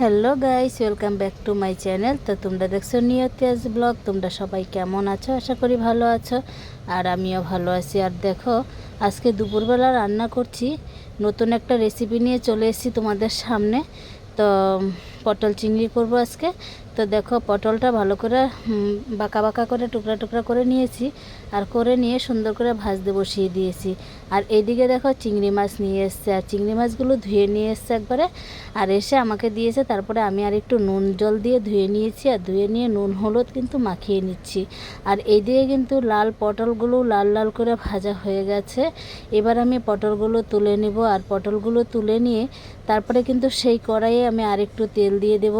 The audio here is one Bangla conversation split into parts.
Hello guys welcome back to my channel তো তোমরা দেখছ নিয়তিয়াজ ব্লগ। তোমরা সবাই কেমন আছো? আশা করি ভালো আছো। আর আমিও ভালো আছি। আর দেখো, আজকে দুপুরবেলা রান্না করছি। নতুন একটা রেসিপি নিয়ে চলে এসেছি তোমাদের সামনে। তো পটল চিংড়ি করব আজকে। তো দেখো, পটলটা ভালো করে বাঁকা বাঁকা করে, টুকরা টুকরা করে নিয়েছি। আর করে নিয়ে সুন্দর করে ভাজতে বসিয়ে দিয়েছি। আর এইদিকে দেখো, চিংড়ি মাছ নিয়ে এসছে। আর চিংড়ি মাছগুলো ধুয়ে নিয়ে এসছে একবারে। আর এসে আমাকে দিয়েছে, তারপরে আমি আর একটু নুন জল দিয়ে ধুয়ে নিয়েছি। আর ধুয়ে নিয়ে নুন, হলুদ কিন্তু মাখিয়ে নিচ্ছি। আর এইদিকে কিন্তু লাল পটলগুলো লাল লাল করে ভাজা হয়ে গেছে। এবার আমি পটলগুলো তুলে নেব। আর পটলগুলো তুলে নিয়ে তারপরে কিন্তু সেই কড়াইয়ে আমি আরেকটু তেল দিয়ে দেব।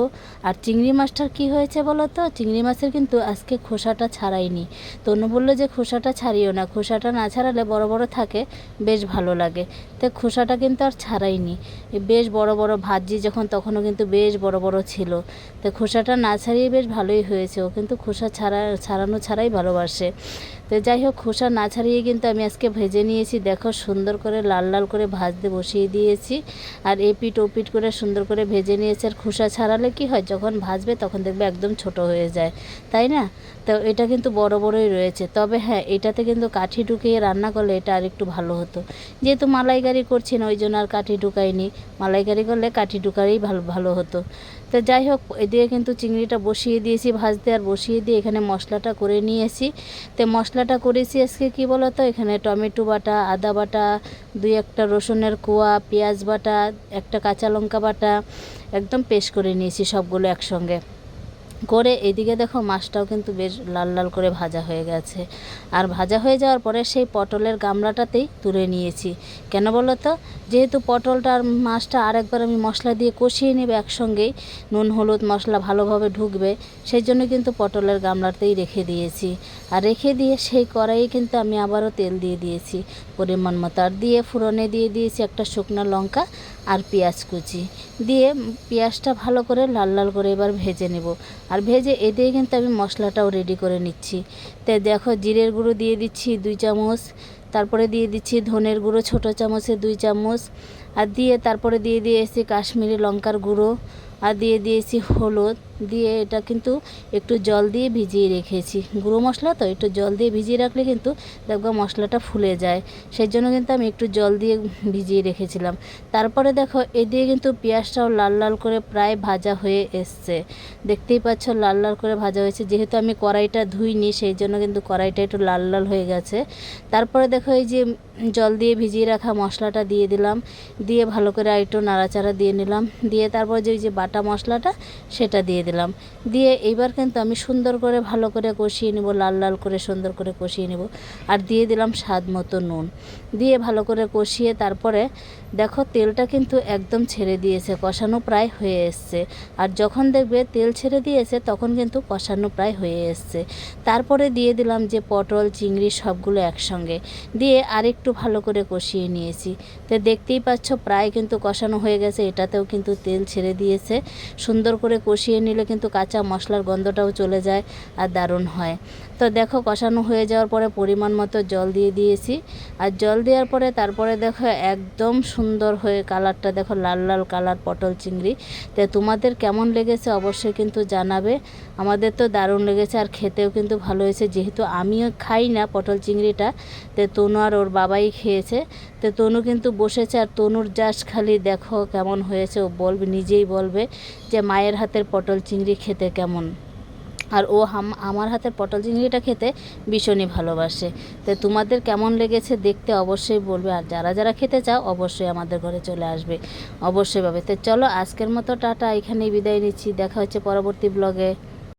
আর চিংড়ি মাছটার কি হয়েছে বলো তো? চিংড়ি মাছের কিন্তু আজকে খোসাটা ছাড়াইনি। তনু বলল যে, খোসাটা ছাড়িও না। খোসাটা না ছাড়ালে বড় বড় থাকে, বেশ ভালো লাগে। তো খোসাটা কিন্তু আর ছাড়াইনি। বেশ বড় বড় ভাজি যখন, তখনও কিন্তু বেশ বড় বড় ছিল। তো খোসাটা না ছাড়িয়ে বেশ ভালোই হয়েছে। ও কিন্তু খোসা ছাড়া, ছাড়ানো ছাড়াই ভালোবাসে। তো যাই হোক, খোসা না ছাড়িয়ে কিন্তু আমি আজকে ভেজে নিয়েছি। দেখো, সুন্দর করে লাল লাল করে ভাজতে বসিয়ে দিয়েছি। আর এপিট ওপিট করে সুন্দর করে ভেজে নিয়েছে। আর খোসা ছাড়ালে কি হয়, যখন ভাজবে তখন দেখবে একদম ছোট হয়ে যায়। তাই না? তো এটা কিন্তু বড় বড়ই রয়েছে। তবে হ্যাঁ এটাতে কিন্তু কাঠি ঢুকিয়ে রান্না করলে এটা আর একটু ভালো হতো। যেহেতু মালাইকারি করছি না, ওই জন্য আর কাঠি ঢুকাইনি। মালাইকারি করলে কাঠি ঢুকারেই ভালো ভালো হতো। তো যাই হোক, এদিকে কিন্তু চিংড়িটা বসিয়ে দিয়েছি ভাজতে। আর বসিয়ে দিয়ে এখানে মশলাটা করে নিয়েছি। তো মশলাটা করেছি আজকে কি বলো তো এখানে টমেটো বাটা, আদা বাটা, দুই একটা রসুনের কোয়া, পেঁয়াজ বাটা একটা কাঁচা লঙ্কা বাটা একদম পেস্ট করে নিয়েছি সবগুলো একসঙ্গে। করে এদিকে দেখো মাছটাও কিন্তু বেশ লাল লাল করে ভাজা হয়ে গেছে। আর ভাজা হয়ে যাওয়ার পরে সেই পটলের গামলাটাতেই তুলে নিয়েছি। কেন বলো তো? যেহেতু পটলটা আর মাছটা আরেকবার আমি মশলা দিয়ে কষিয়ে নেবে একসঙ্গেই, নুন, হলুদ মশলা ভালোভাবে ঢুকবে, সেই জন্য কিন্তু পটলের গামলাতেই রেখে দিয়েছি। আর রেখে দিয়ে সেই কড়াইয়ে কিন্তু আমি আবারও তেল দিয়ে দিয়েছি। পরিমাণ মতো। আর দিয়ে ফুরনে দিয়ে দিয়েছি একটা শুকনো লঙ্কা আর পেঁয়াজ কুচি। দিয়ে পেঁয়াজটা ভালো করে লাল লাল করে এবার ভেজে নেব। আর ভেজে এ দিয়ে কিন্তু আমি মশলাটাও রেডি করে নিচ্ছি। তাই দেখো, জিরের গুঁড়ো দিয়ে দিচ্ছি দুই চামচ তারপরে দিয়ে দিচ্ছি ধনের গুঁড়ো, ছোটো চামচে দুই চামচ। আর দিয়ে তারপরে দিয়ে দিয়েছি কাশ্মীরি লঙ্কার গুঁড়ো। আর দিয়ে দিয়েছি হলুদ। দিয়ে এটা কিন্তু একটু জল দিয়ে ভিজিয়ে রেখেছি। গুঁড়ো মশলা তো, একটু জল দিয়ে ভিজিয়ে রাখলে কিন্তু দেখব মশলাটা ফুলে যায়। সেই জন্য কিন্তু আমি একটু জল দিয়ে ভিজিয়ে রেখেছিলাম। তারপরে দেখো এদিকে কিন্তু পেঁয়াজটাও লাল লাল করে প্রায় ভাজা হয়ে এসছে। দেখতেই পাচ্ছ, লাল লাল করে ভাজা হয়েছে। যেহেতু আমি কড়াইটা ধুইনি, সেই জন্য কিন্তু কড়াইটা একটু লাল লাল হয়ে গেছে। তারপরে দেখো এই যে জল দিয়ে ভিজিয়ে রাখা মশলাটা দিয়ে দিলাম, দিয়ে ভালো করে আর একটু নাড়াচাড়া দিয়ে নিলাম, দিয়ে তারপর যে ওই যে বাটা মশলাটা সেটা দিয়ে দিলাম। দিয়ে এইবার কিন্তু আমি সুন্দর করে ভালো করে কষিয়ে নেব, লাল লাল করে সুন্দর করে কষিয়ে নেব, আর দিয়ে দিলাম স্বাদ মতো নুন। দিয়ে ভালো করে কষিয়ে তারপরে দেখো তেলটা কিন্তু একদম ছেড়ে দিয়েছে, কষানো প্রায় হয়ে এসছে। আর যখন দেখবে তেল ছেড়ে দিয়েছে, তখন কিন্তু কষানো প্রায় হয়ে এসছে। তারপরে দিয়ে দিলাম যে পটল, চিংড়ি সবগুলো একসঙ্গে। দিয়ে আরেকটু ভালো করে কষিয়ে নিয়েছি। তো দেখতেই পাচ্ছ, প্রায় কিন্তু কষানো হয়ে গেছে। এটাতেও কিন্তু তেল ছেড়ে দিয়েছে। সুন্দর করে কষিয়ে নিলে কিন্তু কাঁচা মশলার গন্ধটাও চলে যায় আর দারুণ হয়। তো দেখো, কষানো হয়ে যাওয়ার পরে পরিমাণ মতো জল দিয়ে দিয়েছি। আর জল দেওয়ার পরে তারপরে দেখো, একদম সুন্দর হয়ে কালারটা দেখো, লাল লাল কালার পটল চিংড়ি। তো তোমাদের কেমন লেগেছে অবশ্যই কিন্তু জানাবে। আমাদের তো দারুণ লেগেছে আর খেতেও কিন্তু ভালো হয়েছে। যেহেতু আমিও খাই না পটল চিংড়িটা, তো তনু আর ওর বাবাই খেয়েছে। তো তনু কিন্তু বসেছে আর তনুর জাস্ট খালি দেখো কেমন হয়েছে। ও বলবে, নিজেই বলবে যে মায়ের হাতের পটল চিংড়ি খেতে কেমন। আর ও আমার হাতের পটল চিংড়িটা খেতে ভীষণই ভালোবাসে। তো তোমাদের কেমন লেগেছে দেখতে অবশ্যই বলবে। আর যারা যারা খেতে চাও, অবশ্যই আমাদের ঘরে চলে আসবে। অবশ্যই পাবে তো চলো আজকের মতো টাটা, এখানেই বিদায় নিচ্ছি। দেখা হচ্ছে পরবর্তী ব্লগে